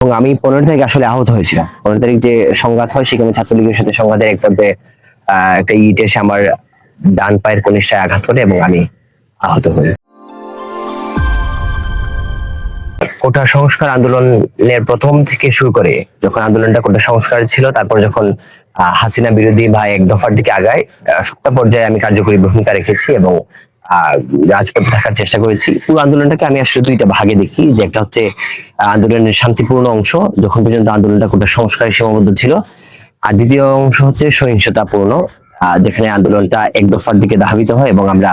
এবং আমি পনেরো তারিখ আসলে আহত হয়েছিলাম। পনেরো তারিখ যে সংঘাত হয় সেখানে ছাত্রলীগের সাথে সংঘাতের এক আহ, একটা ইট এসে আমার ডান পায়ের কনিষ্ঠায় আঘাত করে এবং আমি আহত হই। কোটা সংস্কার আন্দোলনের প্রথম থেকে শুরু করে যখন আন্দোলনটা কোটা সংস্কার ছিল তারপর যখন হাসিনা বিরোধী বা এক দফার দিকে আগায় সপ্তাহ পর্যায়ে আমি কার্যকরী ভূমিকা রেখেছি এবং থাকার চেষ্টা করেছি। পুরো আন্দোলনটাকে আমি আসলে দুইটা ভাগে দেখি, যে একটা হচ্ছে আন্দোলনের শান্তিপূর্ণ অংশ, যখন পর্যন্ত আন্দোলনটা কোটা সংস্কারে সীমাবদ্ধ ছিল, আর দ্বিতীয় অংশ হচ্ছে সহিংসতাপূর্ণ যেখানে আন্দোলনটা এক দফার দিকে ধাবিত হয় এবং আমরা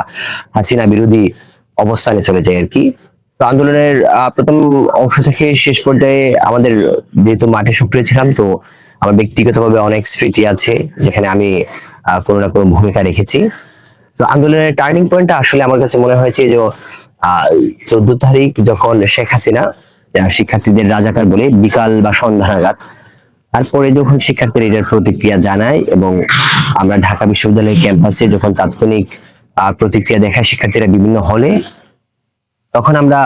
হাসিনা বিরোধী অবস্থানে চলে যাই আর কি। তো আন্দোলনের প্রথম অংশ থেকে শেষ পর্যায়ে আমাদের যেহেতু মাঠে সক্রিয় ছিলাম, তো আমার ব্যক্তিগতভাবে অনেক স্মৃতি আছে, যেখানে আমি কোনো না কোনো ভূমিকা রেখেছি। তো আন্দোলনের টার্নিং পয়েন্টটা আসলে আমার কাছে মনে হয়েছে যে চোদ্দ তারিখ যখন শেখ হাসিনা শিক্ষার্থীদের রাজাকার বলে বিকাল বা সন্ধ্যা নাগাদ, তারপরে যখন শিক্ষার্থীরা এটার প্রতিক্রিয়া জানায় এবং আমরা ঢাকা বিশ্ববিদ্যালয়ের ক্যাম্পাসে যখন তাৎক্ষণিক প্রতিক্রিয়া দেখায় শিক্ষার্থীরা বিভিন্ন হলে, তখন আমরা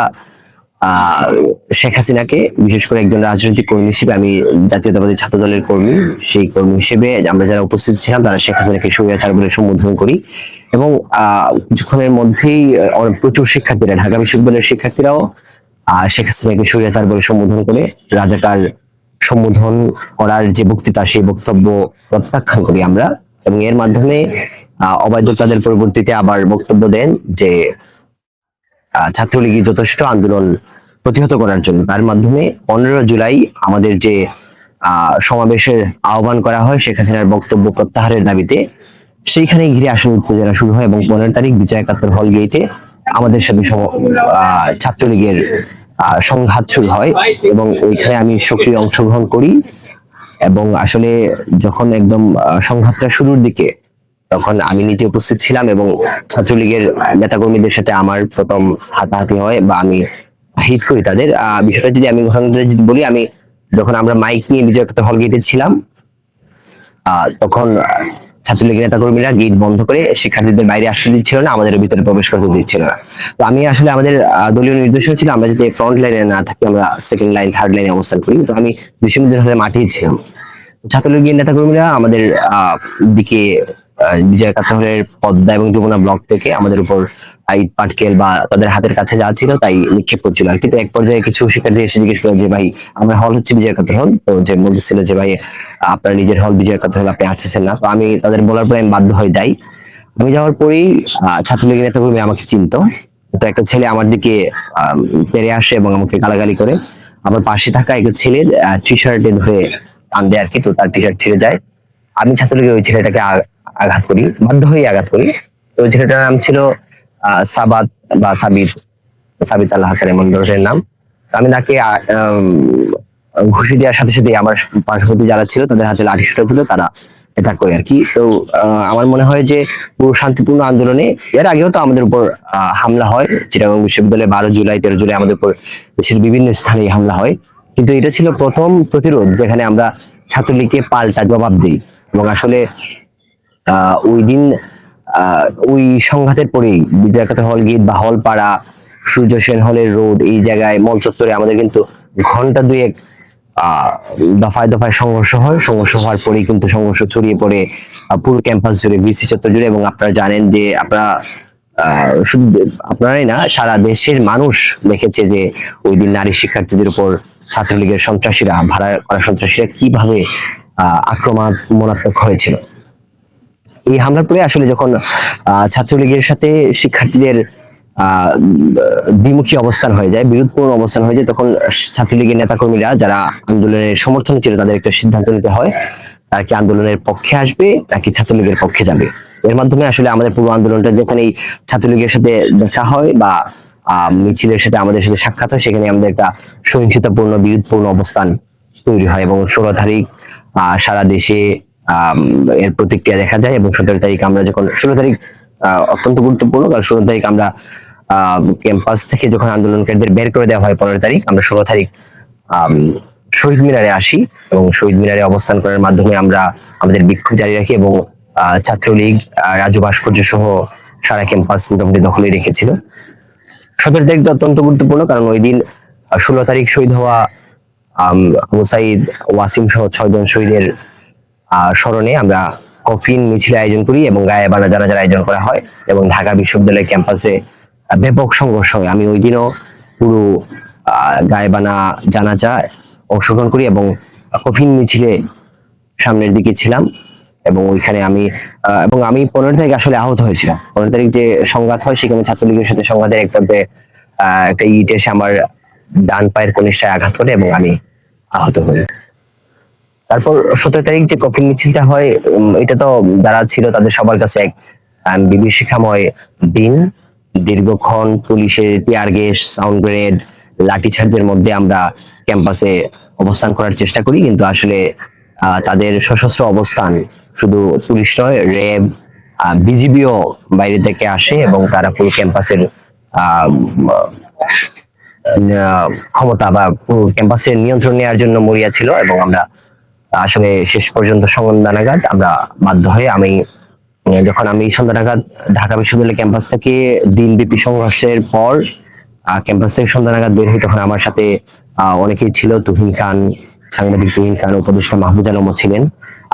শেখ হাসিনাকে বিশেষ করে একজন রাজনৈতিক কর্মী হিসেবে আমি জাতীয়তাবাদী ছাত্র দলের কর্মী, সেই কর্মী হিসেবে আমরা যারা উপস্থিত ছিলাম, তারা শেখ হাসিনাকে স্বৈরাচার বলে সম্বোধন করি। এবং কিছুক্ষণের মধ্যেই প্রচুর শিক্ষার্থীরা ঢাকা বিশ্ববিদ্যালয়ের শিক্ষার্থীরাও আহ, শেখ হাসিনাকে স্বৈরাচার বলে সম্বোধন করে রাজাকার সম্বোধন করার যে বক্তৃতা সেই বক্তব্য প্রত্যাখ্যান করি আমরা। এবং এর মাধ্যমে আহ, অবাধ্য তাদের পরবর্তীতে আবার বক্তব্য দেন যে ছাত্রলীগের যথেষ্ট আন্দোলন প্রতিহত করার জন্য। তার মাধ্যমে পনেরো জুলাই আমাদের যে সমাবেশের আহ্বান করা হয় শেখ হাসিনার বক্তব্য প্রত্যাহারের দাবিতে সেইখানে ঘিরে আসলে উত্তেজনা শুরু হয় এবং পনেরো তারিখ বিজয় একাত্তর হল গেটে আমাদের সাথে ছাত্রলীগের সংঘাত শুরু হয় এবং ওইখানে আমি সক্রিয় অংশগ্রহণ করি এবং আসলে যখন একদম সংঘাতটা শুরুর দিকে তখন আমি নিজে উপস্থিত ছিলাম এবং ছাত্রলীগের নেতাকর্মীদের সাথে আমার প্রথম হাতাহাতি হয় বা আমি হিট করি তাদের। বিষয়টা যদি আমি যদি বলি, আমি যখন আমরা মাইক নিয়ে বিজয় হল গেটে ছিলাম তখন আহ, ছাত্রলীগের নেতাকর্মীরা গেট বন্ধ করে শিক্ষার্থীদের বাইরে আসতে দিচ্ছিল না আমাদের ভিতরে প্রবেশ করতে দিচ্ছিল না। তো আমি আসলে আমাদের দলীয় নির্দেশনা ছিল আমরা যাতে ফ্রন্ট লাইনে না থাকি আমরা সেকেন্ড লাইন থার্ড লাইনে অবস্থান করি। তো আমি বিশ্ববিদ্যালয়ের মাঠেই ছিলাম। ছাত্রলীগের নেতাকর্মীরা আমাদের দিকে বিজয় একাত্তরের পদ্মা এবং যমুনা ব্লক থেকে আমাদের উপর ইট পাটকেল বা তাদের হাতের কাছে যা ছিল তাই নিক্ষেপ করছিল। আর কিন্তু এক পর্যায়ে কিছু শিক্ষার্থী এসে জিজ্ঞেস যে ভাই আমরা হল হচ্ছে বিজয় একাত্তর হল তো যে বলতেছিল যে ভাই আপনার নিজের হল বিজয় কথা হল আপনি আসতেছেন না। তো আমি তাদের বলার পরে আমি বাধ্য হয়ে যাই। আমি যাওয়ার পরেই ছাত্রলীগের নেতাকর্মী আমাকে চিনতো। তো একটা ছেলে আমার দিকে তেড়ে আসে এবং আমাকে গালাগালি করে। আমার পাশে থাকা একটা ছেলের টি শার্টে ধরে টান দেয় আর কি তো তার টি শার্ট ছিঁড়ে যায়। আমি ছাত্রলীগের ওই ছেলেটাকে আঘাত করি, বাধ্য হয়ে আঘাত করি। তো ওই ছেলেটার নাম ছিল সাবাত বা সাবির সাবিত আল্লাহ হাসান এমন ধরনের নাম। আমি তাকে ঘুষি দেওয়ার সাথে সাথে আমার পার্শ্ববর্তী যারা ছিল, তাদের হাতে লাঠি ছোটা ছিল তারা এটা করে আর কি। তো আমার মনে হয় যে পুরো শান্তিপূর্ণ আন্দোলনে এর আগেও তো আমাদের উপর হামলা হয়। চিটাগাং বিশ্ববিদ্যালয়ে বারো জুলাই, তেরো জুলাই আমাদের উপর দেশের বিভিন্ন স্থানে হামলা হয়। কিন্তু এটা ছিল প্রথম প্রতিরোধ যেখানে আমরা ছাত্রলীগকে পাল্টা জবাব দিই। এবং আসলে ওই দিন ওই সংঘাতের পরেই বিদ্যাকাত হল গেট বা হল পাড়া সূর্য সেন হলের রোড এই জায়গায় মল চত্বরে আমাদের কিন্তু ঘণ্টা দুয়েক দফায় দফায় সংঘর্ষ হয়। সংঘর্ষ হওয়ার পরেই কিন্তু সংঘর্ষ ছড়িয়ে পড়ে পুরো ক্যাম্পাস জুড়ে বিসি চত্বর জুড়ে। এবং আপনারা জানেন যে আপনারা শুধু আপনারাই না সারা দেশের মানুষ দেখেছে যে ওই দিন নারী শিক্ষার্থীদের উপর ছাত্রলীগের সন্ত্রাসীরা ভাড়া করা সন্ত্রাসীরা কীভাবে আক্রমণাত্মক হয়েছিল এই হামলার পরে আসলে যখন আহ, ছাত্রলীগের সাথে শিক্ষার্থীদের বিমুখী অবস্থান হয়ে যায় বিরোধপূর্ণ অবস্থান হয়ে যায় তখন ছাত্রলীগের নেতাকর্মীরা যারা আন্দোলনের সমর্থন ছিল তাদের একটা সিদ্ধান্ত নিতে হয় তারা কি আন্দোলনের পক্ষে আসবে নাকি ছাত্রলীগের পক্ষে যাবে। এর মাধ্যমে আসলে আমাদের পুরো আন্দোলনটা যেখানে ছাত্রলীগের সাথে দেখা হয় বা আহ, মিছিলের সাথে আমাদের সাথে সাক্ষাৎ হয় সেখানে আমাদের একটা সহিংসতাপূর্ণ বিরোধপূর্ণ অবস্থান তৈরি হয় এবং ষোলো তারিখ আহ, সারা দেশে আম, এর প্রতিক্রিয়া দেখা যায় এবং সতেরো তারিখ আমরা যখন ষোলো তারিখ আহ, অত্যন্ত গুরুত্বপূর্ণ। কারণ ষোলো তারিখ আমরা ক্যাম্পাস থেকে যখন আন্দোলনকারীদের বের করে দেওয়া হয় পনেরো তারিখ আমরা ষোলো তারিখ শহীদ মিনারে আসি এবং শহীদ মিনারে অবস্থান করার মাধ্যমে আমরা আমাদের বিক্ষোভ জারি রাখি এবং ছাত্রলীগ রাজু ভাস্কর্য সহ সারা ক্যাম্পাস মোটামুটি দখলে রেখেছিল। সতেরো তারিখটা অত্যন্ত গুরুত্বপূর্ণ কারণ ওই দিন ষোলো তারিখ শহীদ হওয়া আম, আবু সাইদ ওয়াসিম সহ ছয়জন শহীদের স্মরণে আমরা কফিন মিছিল আয়োজন করি এবং গায়ে বানা জানাজার আয়োজন করা হয় এবং ঢাকা বিশ্ববিদ্যালয় ক্যাম্পাসে ব্যাপক সংঘর্ষ হয়। আমি ওই দিনও পুরো আহ, গায়ে বানা জানাজা অংশগ্রহণ করি এবং কফিন মিছিলে সামনের দিকে ছিলাম এবং ওইখানে আমি এবং আমি পনেরো তারিখ আসলে আহত হয়েছিলাম। পনেরো তারিখ যে সংঘাত হয় সেখানে ছাত্রলীগের সাথে সংঘাতের এক আহ, একটা ইট এসে আমার ডান পায়ের কনিষ্ঠায় আঘাত করে এবং আমি আহত হই। তারপর সতেরো তারিখ যে কফিন মিছিলটা হয় এটা তো যারা ছিল তাদের সবার কাছে এক বিভীষিকাময় দিন। দীর্ঘক্ষণ পুলিশের টিয়ার গ্যাস, সাউন্ড গ্রেনেড লাঠিচার্জের মধ্যে আমরা ক্যাম্পাসে অবস্থান করার চেষ্টা করি, কিন্তু আসলে তাদের সশস্ত্র অবস্থান শুধু পুলিশ নয়, র্যাব বিজিবিও বাইরে থেকে আসে এবং তারা পুরো ক্যাম্পাসের ক্ষমতা বা পুরো ক্যাম্পাসের নিয়ন্ত্রণ নেওয়ার জন্য মরিয়া ছিল এবং আমরা আসলে শেষ পর্যন্ত সন্ধ্যা নাগাদ আমরা বাধ্য হয়ে আমি, যখন আমি সন্ধ্যা নাগাদ ঢাকা বিশ্ববিদ্যালয় ক্যাম্পাস থেকে দিনব্যাপী সংঘর্ষের পর ক্যাম্পাস থেকে সন্ধ্যা বের হই, তখন আমার সাথে অনেকেই ছিল। তুহিন খান, সাংবাদিক তুহিন খান, উপদেষ্টা মাহবুজ আলমও ছিলেন।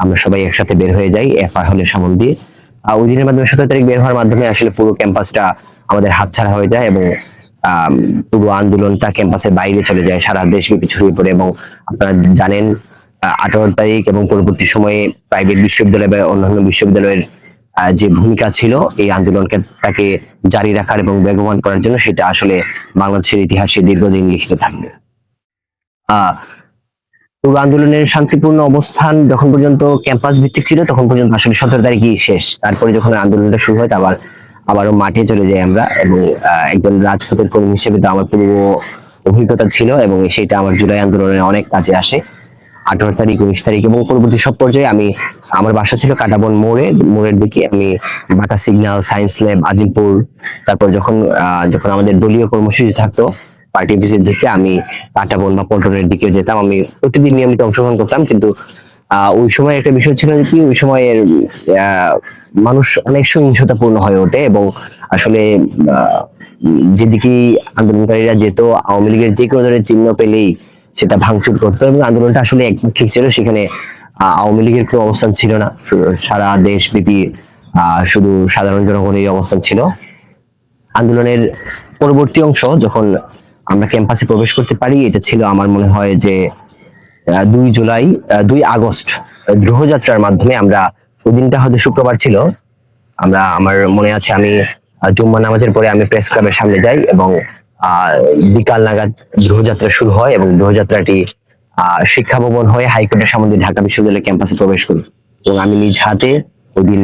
আমরা সবাই একসাথে বের হয়ে যাই এফআর হলের সামন দিয়ে। ওই দিনের মাধ্যমে সতেরো তারিখ বের হওয়ার মাধ্যমে আসলে পুরো ক্যাম্পাসটা আমাদের হাতছাড়া হয়ে যায় এবং পুরো আন্দোলনটা ক্যাম্পাসের বাইরে চলে যায়, সারা দেশব্যাপী ছড়িয়ে পড়ে এবং আপনারা জানেন আঠারো তারিখ এবং পরবর্তী সময়ে প্রাইভেট বিশ্ববিদ্যালয় বা অন্যান্য বিশ্ববিদ্যালয়ের যে ভূমিকা ছিল, এই আন্দোলনকে তাকে জারি রাখার এবং বেগবান করার জন্য সেটা আসলে বাংলাদেশের ইতিহাসে দীর্ঘদিন লিখিত থাকবে। আহ পুরো আন্দোলনের শান্তিপূর্ণ অবস্থান যখন পর্যন্ত ক্যাম্পাস ভিত্তিক ছিল, তখন পর্যন্ত আসলে সতেরো তারিখই শেষ। তারপরে যখন আন্দোলনটা শুরু হয় আবার, আবারও মাঠে চলে যাই আমরা এবং একজন রাজপথের কর্মী হিসেবে তো আমার পূর্ব অভিজ্ঞতা ছিল এবং সেটা আমার জুলাই আন্দোলনে অনেক কাজে আসে। আঠারো তারিখ উনিশ তারিখ এবং পরবর্তী সব পর্যায়ে আমি আমার বাসা ছিল কাটাবন মোড়ে মোড়ের দিকে আমি Bata signal science lab Azimpur তারপর যখন যখন আমাদের দলীয় কর্মসূচি থাকতো পার্টি অফিসের দিকে আমি কাটাবন বা পল্টনের দিকে যেতাম। আমি প্রতিদিন নিয়মিত অংশগ্রহণ করতাম কিন্তু আহ, ওই সময় একটা বিষয় ছিল যে কি ওই সময়ের মানুষ অনেক সহিংসতাপূর্ণ হয়ে ওঠে এবং আসলে আহ, যেদিকে আন্দোলনকারীরা যেত আওয়ামী লীগের যে কোনো ধরনের চিহ্ন পেলেই সেটা ভাঙচুর করতো এবং আন্দোলনটা আসলে একমুখী ছিল। সেখানে আওয়ামী লীগের কোনো অবস্থান ছিল না। সারা দেশব্যাপী আহ, শুধু সাধারণ জনগণের অবস্থান ছিল। আন্দোলনের পরবর্তী অংশ যখন আমরা ক্যাম্পাসে প্রবেশ করতে পারি এটা ছিল আমার মনে হয় যে দুই জুলাই দুই আগস্ট আহ, গ্রহযাত্রার মাধ্যমে আমরা ওই দিনটা হয়তো শুক্রবার ছিল। আমরা আমার মনে আছে আমি জুম্মা নামাজের পরে আমি প্রেস ক্লাবের সামনে যাই এবং বিকাল নাগাদ গ্রহযাত্রা শুরু হয় এবং গ্রহযাত্রাটি আহ, শিক্ষা ভবন হয়ে হাইকোর্টের সামনে ঢাকা বিশ্ববিদ্যালয় ক্যাম্পাসে প্রবেশ করি এবং আমি নিজ হাতে ওই দিন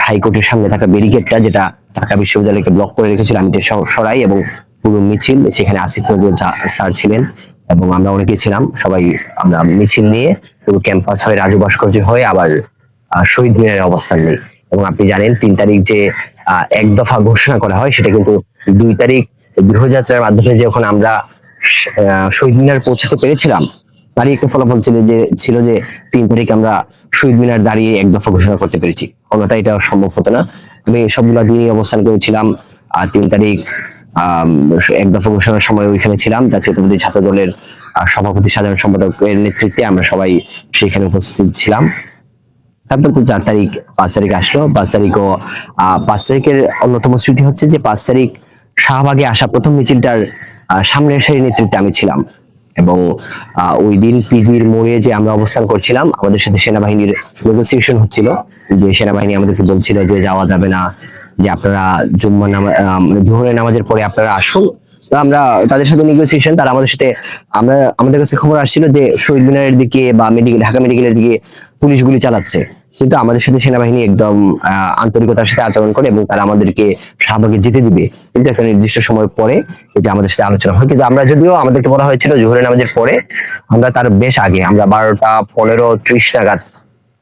হাইকোর্টের সামনে থাকা ব্যারিকেডটা যেটা ঢাকা বিশ্ববিদ্যালয়কে ব্লক করে রেখেছিল আমি সরাই এবং পুরো মিছিল সেখানে আসিফ নজরুল স্যার ছিলেন এবং আমরা অনেকে ছিলাম সবাই আমরা মিছিল নিয়ে পুরো ক্যাম্পাস হয়ে রাজু ভাস্কর্য হয়ে আবার শহীদ মিনারের অবস্থান নেই এবং আপনি জানেন তিন তারিখ যে এক দফা ঘোষণা করা হয় সেটা কিন্তু দুই তারিখ গৃহযাত্রার মাধ্যমে যখন আমরা শহীদ মিনার পৌঁছতে পেরেছিলাম তারই একটা ফলাফল ছিল যে ছিল যে তিন তারিখ আমরা শহীদ মিনার দাঁড়িয়ে এক দফা ঘোষণা করতে পেরেছি। অন্যথায় এটা সম্ভব হতো না। আমি সবগুলা দিয়ে অবস্থান করেছিলাম আর তিন তারিখ এক দফা ঘোষণার সময় ওইখানে ছিলাম জাতীয়তাবাদী ছাত্র দলের সভাপতি সাধারণ সম্পাদকের নেতৃত্বে আমরা সবাই সেখানে উপস্থিত ছিলাম। তারপর তো চার তারিখ পাঁচ তারিখ আসলো। পাঁচ তারিখও আহ, পাঁচ তারিখের অন্যতম স্মৃতি হচ্ছে যে পাঁচ তারিখ শাহবাগে আসা প্রথম মিছিলটার সামনের সারির নেতৃত্বে আমি ছিলাম। এবং ওই দিন পিজির মোড়ে যে আমরা অবস্থান করছিলাম আমাদের সাথে সেনাবাহিনীর নেগোসিয়েশন হচ্ছিল। যে সেনাবাহিনী আমাদেরকে বলছিল যে যাওয়া যাবে না যে আপনারা জুম্মা নামা আহ, মানে নামাজের পরে আপনারা আসুন। তো আমরা তাদের সাথে নেগোসিয়েশন তারা আমাদের সাথে আমরা আমাদের কাছে খবর আসছিল যে শহীদ মিনারের দিকে বা মেডিকেল ঢাকা মেডিকেলের দিকে পুলিশ গুলি চালাচ্ছে। কিন্তু আমাদের সাথে সেনাবাহিনী একদম আন্তরিকতার সাথে আচরণ করে এবং তারা আমাদেরকে শাহবাগে যেতে দিবে। কিন্তু একটা নির্দিষ্ট সময় পরে এটা আমাদের সাথে আলোচনা হয়। কিন্তু আমরা যদিও, আমাদেরকে বলা হয়েছিল জোহরের নামাজের পরে, আমরা তার বেশ আগে, আমরা বারোটা পনেরো ত্রিশ নাগাদ,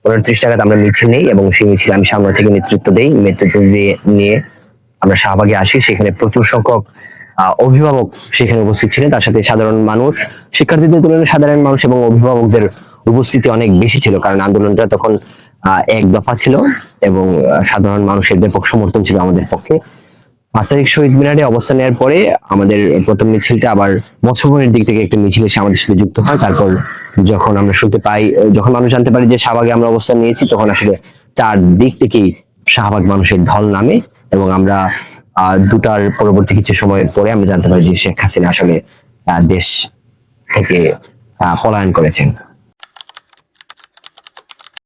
পনেরো ত্রিশ নাগাদ আমরা মিছিল নেই এবং সেই মিছিল আমি সামনে থেকে নেতৃত্ব দেই, নেতৃত্ব দিয়ে নিয়ে আমরা শাহবাগে আসি। সেখানে প্রচুর সংখ্যক অভিভাবক সেখানে উপস্থিত ছিলেন। তার সাথে সাধারণ মানুষ, শিক্ষার্থীদের তুলনায় সাধারণ মানুষ এবং অভিভাবকদের উপস্থিতি অনেক বেশি ছিল। কারণ আন্দোলনটা তখন এক দফা ছিল এবং সাধারণ মানুষের ব্যাপক সমর্থন ছিল আমাদের পক্ষে। পাঁচ তারিখ শহীদ মিনারে অবস্থান নেওয়ার পরে আমাদের প্রথম মিছিলটা আবার মৎস্যভবনের দিক থেকে একটা মিছিল এসে আমাদের সাথে যুক্ত হয়। তারপর যখন আমরা শুনতে পাই, যখন মানুষ জানতে পারি যে শাহবাগে আমরা অবস্থান নিয়েছি, তখন আসলে চার দিক থেকেই শাহবাগ মানুষের ঢল নামে এবং আমরা দুটার পরবর্তী কিছু সময় পরে আমরা জানতে পারি যে শেখ হাসিনা আসলে দেশ থেকে পলায়ন করেছেন।